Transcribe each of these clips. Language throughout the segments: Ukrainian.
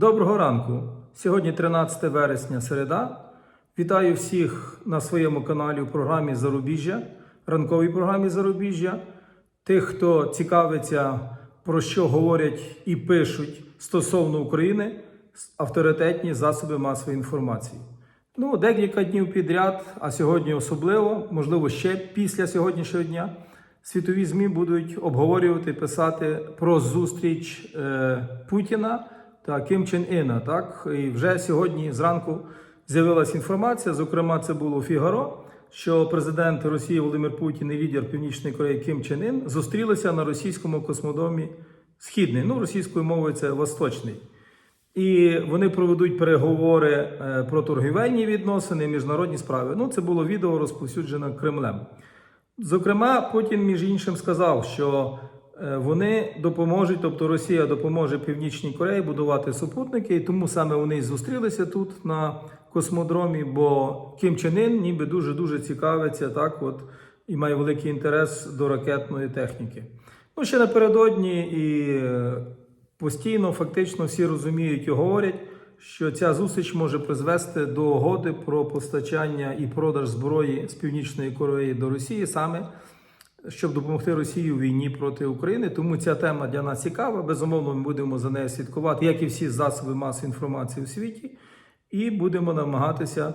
Доброго ранку! Сьогодні 13 вересня, середа. Вітаю всіх на своєму каналі у програмі Зарубіжжя, ранковій програмі Зарубіжжя. Тих, хто цікавиться, про що говорять і пишуть стосовно України авторитетні засоби масової інформації. Ну, декілька днів підряд, а сьогодні особливо, можливо, ще після сьогоднішнього дня, світові ЗМІ будуть обговорювати, писати про зустріч е, Путіна та Ким Чен Іна. Так і вже сьогодні зранку з'явилася інформація. Зокрема, це було Фігаро, що президент Росії Володимир Путін і лідер Північної Кореї Ким Чен Ін зустрілися на російському космодромі Східний. Ну, російською мовою це Восточний. І вони проведуть переговори е, про торгівельні відносини, міжнародні справи. Ну, це було відео розповсюджено Кремлем. Зокрема, Путін, між іншим, сказав, що вони допоможуть, тобто Росія допоможе Північній Кореї будувати супутники, і тому саме вони і зустрілися тут на космодромі, бо Кім Чен Ін ніби дуже дуже цікавиться так, от і має великий інтерес до ракетної техніки. Ну, ще напередодні і е, постійно, фактично, всі розуміють і говорять, що ця зустріч може призвести до угоди про постачання і продаж зброї з Північної Кореї до Росії саме. Щоб допомогти Росії у війні проти України, тому ця тема для нас цікава. Безумовно, ми будемо за нею слідкувати, як і всі засоби масової інформації у світі, і будемо намагатися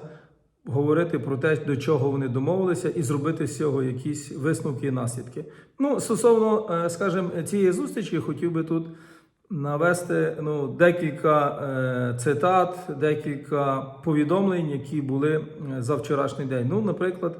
говорити про те, до чого вони домовилися, і зробити з цього якісь висновки і наслідки. Ну, стосовно, е, скажімо, цієї зустрічі, хотів би тут навести ну, декілька е, цитат, декілька повідомлень, які були е, за вчорашній день. Ну, наприклад,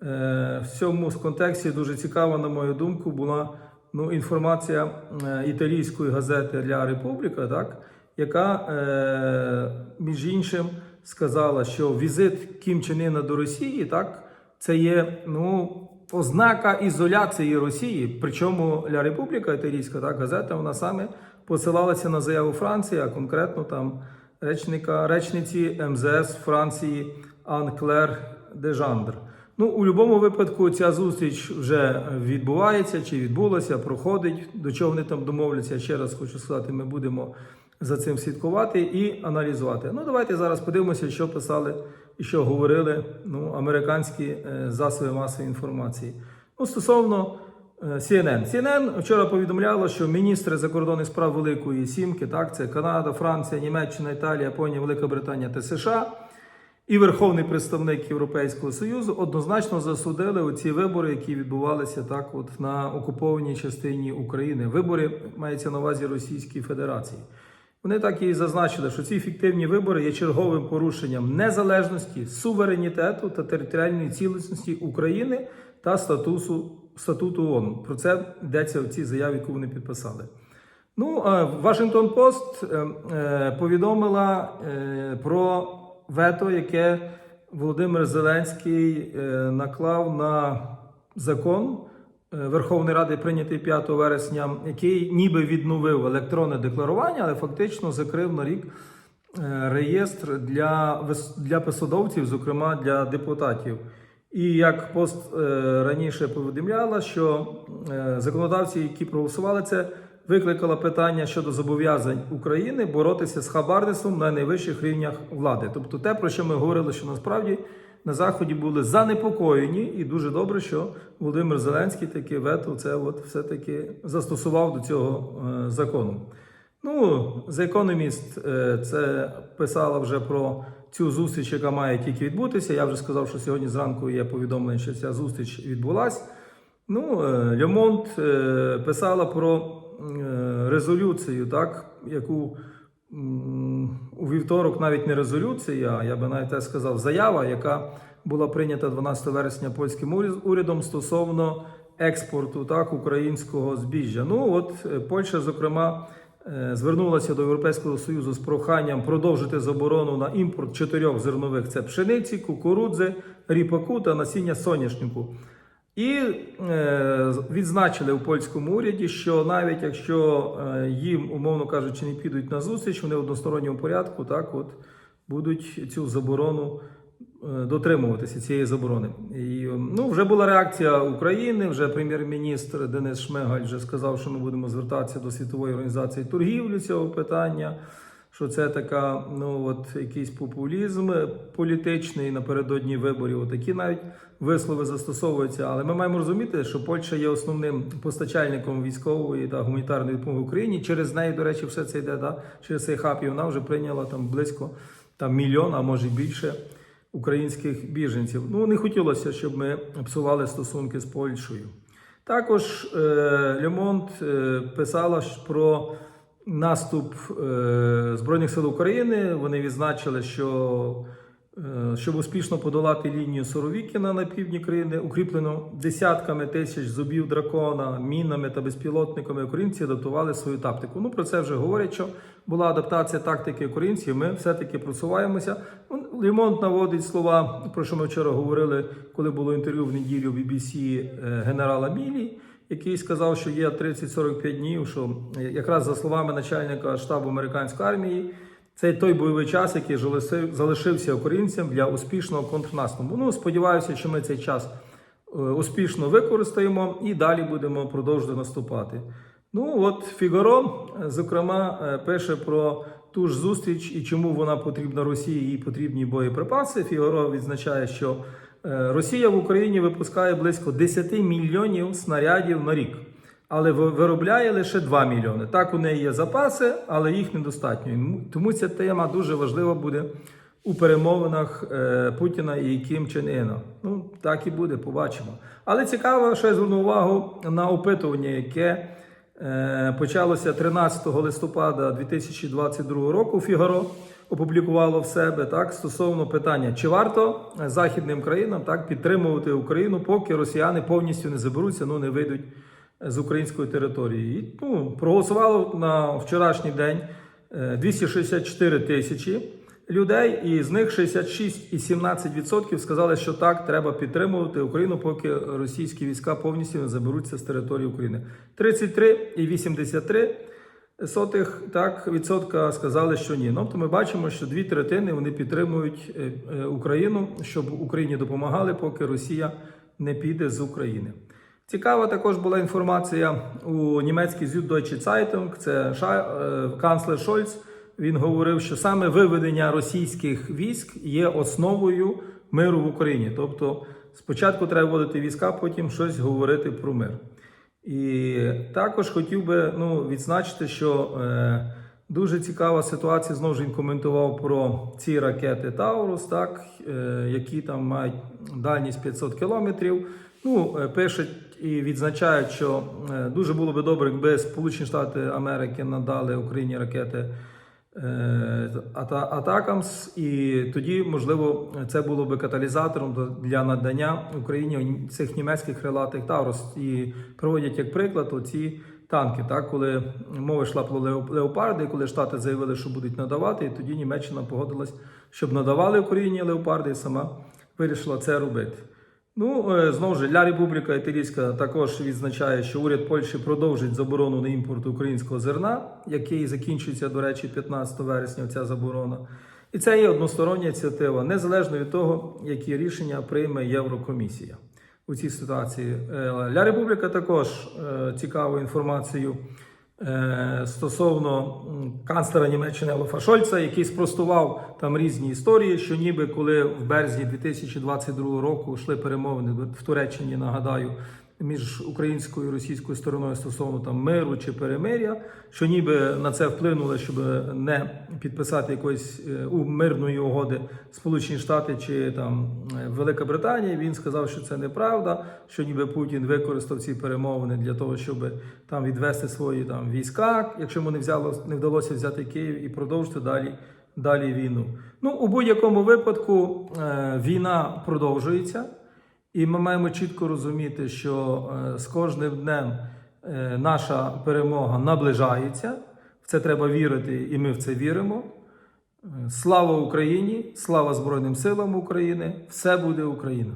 в цьому контексті дуже цікава, на мою думку, була ну, інформація е, італійської газети Ля Републіка, так, яка, е, між іншим, сказала, що візит Кім Чен Іна до Росії, так, це є ну, ознака ізоляції Росії. Причому Ля Републіка італійська так, газета, вона саме посилалася на заяву Франції, а конкретно там речника, речниці МЗС Франції Анклер Дежандр. Ну, у будь-якому випадку ця зустріч вже відбувається чи відбулася, проходить. До чого вони там домовляться. Ще раз хочу сказати, ми будемо за цим слідкувати і аналізувати. Ну, давайте зараз подивимося, що писали і що говорили ну, американські е, засоби масової інформації. Ну, стосовно е, CNN. CNN вчора повідомляло, що міністри закордонних справ Великої Сімки, так, це Канада, Франція, Німеччина, Італія, Японія, Велика Британія та США. І верховний представник Європейського Союзу однозначно засудили оці вибори, які відбувалися так, от на окупованій частині України. Вибори мається на увазі Російської Федерації. Вони так і зазначили, що ці фіктивні вибори є черговим порушенням незалежності, суверенітету та територіальної цілісності України та статусу статуту ООН. Про це йдеться в цій заяві, яку вони підписали. Ну, Вашингтон Пост е, е, повідомила е, про вето, яке Володимир Зеленський е, наклав на закон е, Верховної Ради, прийнятий 5 вересня, який ніби відновив електронне декларування, але фактично закрив на рік е, реєстр для, для посадовців, зокрема для депутатів. І як пост раніше повідомляла, що законодавці, які проголосували це, викликало питання щодо зобов'язань України боротися з хабарництвом на найвищих рівнях влади. Тобто те, про що ми говорили, що насправді на заході були занепокоєні, і дуже добре, що Володимир Зеленський таке вето це от все-таки застосував до цього е, закону. Ну, The Economist е, це писала вже про цю зустріч, яка має тільки відбутися. Я вже сказав, що сьогодні зранку є повідомлення, що ця зустріч відбулась. Ну, е, Льомонт е, писала про резолюцію, так, яку у вівторок навіть не резолюція, я би навіть сказав, заява, яка була прийнята 12 вересня польським урядом стосовно експорту так, українського збіжжя. Ну, от е, Польща, зокрема, е, звернулася до Європейського Союзу з проханням продовжити заборону на імпорт чотирьох зернових: це пшениці, кукурудзи, ріпаку та насіння соняшнику. І е, відзначили у польському уряді, що навіть якщо е, їм, умовно кажучи, не підуть на зустріч, вони в односторонньому порядку так от будуть цю заборону е, дотримуватися цієї заборони. І ну, вже була реакція України. Вже прем'єр-міністр Денис Шмигаль вже сказав, що ми будемо звертатися до світової організації торгівлі цього питання. Що це така, ну от якийсь популізм політичний напередодні виборів. Отакі навіть вислови застосовуються. Але ми маємо розуміти, що Польща є основним постачальником військової та гуманітарної допомоги Україні. Через неї, до речі, все це йде. Да? Через цей хаб і вона вже прийняла там близько там мільйон, а може більше українських біженців. Ну не хотілося, щоб ми псували стосунки з Польщею. Також е, Лемонт е, писала про наступ е, Збройних сил України. Вони відзначили, що е, щоб успішно подолати лінію Соровікіна на півдні країни, укріплено десятками тисяч зубів дракона, мінами та безпілотниками. Українці адаптували свою тактику. Ну про це вже говорять, що була адаптація тактики українців. Ми все-таки просуваємося. Лемонт наводить слова, про що ми вчора говорили, коли було інтерв'ю в неділю в BBC е, генерала Мілі який сказав, що є 30-45 днів, що якраз за словами начальника штабу американської армії, це той бойовий час, який залишив- залишився українцям для успішного контрнаступу. Ну, сподіваюся, що ми цей час е, успішно використаємо і далі будемо продовжувати наступати. Ну от Фігаро, е, зокрема, е, пише про ту ж зустріч і чому вона потрібна Росії, їй потрібні боєприпаси. Фігаро відзначає, що е, Росія в Україні випускає близько 10 мільйонів снарядів на рік, але виробляє лише 2 мільйони. Так, у неї є запаси, але їх недостатньо. Тому- Тому ця тема дуже важлива буде у перемовинах е, Путіна і Кім Чен Іна. Ну так і буде, побачимо. Але цікаво, що я звернув увагу на опитування, яке е, почалося 13 листопада 2022 року. Фігаро опублікувало в себе так стосовно питання, чи варто е, західним країнам так підтримувати Україну, поки росіяни повністю не заберуться, ну не вийдуть е, з української території. І, ну, проголосувало на вчорашній день е, 264 тисячі людей, і з них 66,17% сказали, що так, треба підтримувати Україну, поки російські війська повністю не заберуться з території України. 33,83% сотих так відсотка сказали, що ні. Тобто ми бачимо, що дві третини вони підтримують е, е, Україну, щоб Україні допомагали, поки Росія не піде з України. Цікава також була інформація у німецькій Süddeutsche Zeitung, це е, канцлер Шольц. Він говорив, що саме виведення російських військ є основою миру в Україні. Тобто, спочатку треба вводити війська, потім щось говорити про мир. І також хотів би ну, відзначити, що е, дуже цікава ситуація. Знову ж він коментував про ці ракети Таурус, так, е, які там мають дальність 500 кілометрів. Ну, е, пишуть і відзначають, що е, дуже було би добре, якби Сполучені Штати Америки надали Україні ракети Атакамс, і тоді, можливо, це було би каталізатором для надання Україні цих німецьких крилатих Таурус. І проводять як приклад оці танки, так, коли мова йшла про леопарди, коли Штати заявили, що будуть надавати, і тоді Німеччина погодилась, щоб надавали Україні леопарди, і сама вирішила це робити. Ну, е, знову ж Ля Републіка Італійська також відзначає, що уряд Польщі продовжить заборону на імпорт українського зерна, який закінчується, до речі, 15 вересня. Ця заборона. І це є одностороння ініціатива, незалежно від того, які рішення прийме Єврокомісія у цій ситуації. Е, Ля Републіка також е, цікаву інформацію стосовно канцлера Німеччини Олафа Шольца, який спростував там різні історії, що ніби коли в березні 2022 року йшли перемовини в Туреччині, нагадаю, між українською і російською стороною стосовно там миру чи перемиря, що ніби на це вплинуло, щоб не підписати якоїсь е, у мирної угоди Сполучені Штати чи там е, Велика Британія. Він сказав, що це неправда, що ніби Путін використав ці перемовини для того, щоб там відвести свої там війська, якщо йому не взяло, не вдалося взяти Київ і продовжити далі. Далі війну. Ну у будь-якому випадку е, війна продовжується. І ми маємо чітко розуміти, що е, з кожним днем е, наша перемога наближається. В це треба вірити, і ми в це віримо. Е, Слава Україні! Слава Збройним силам України! Все буде Україна!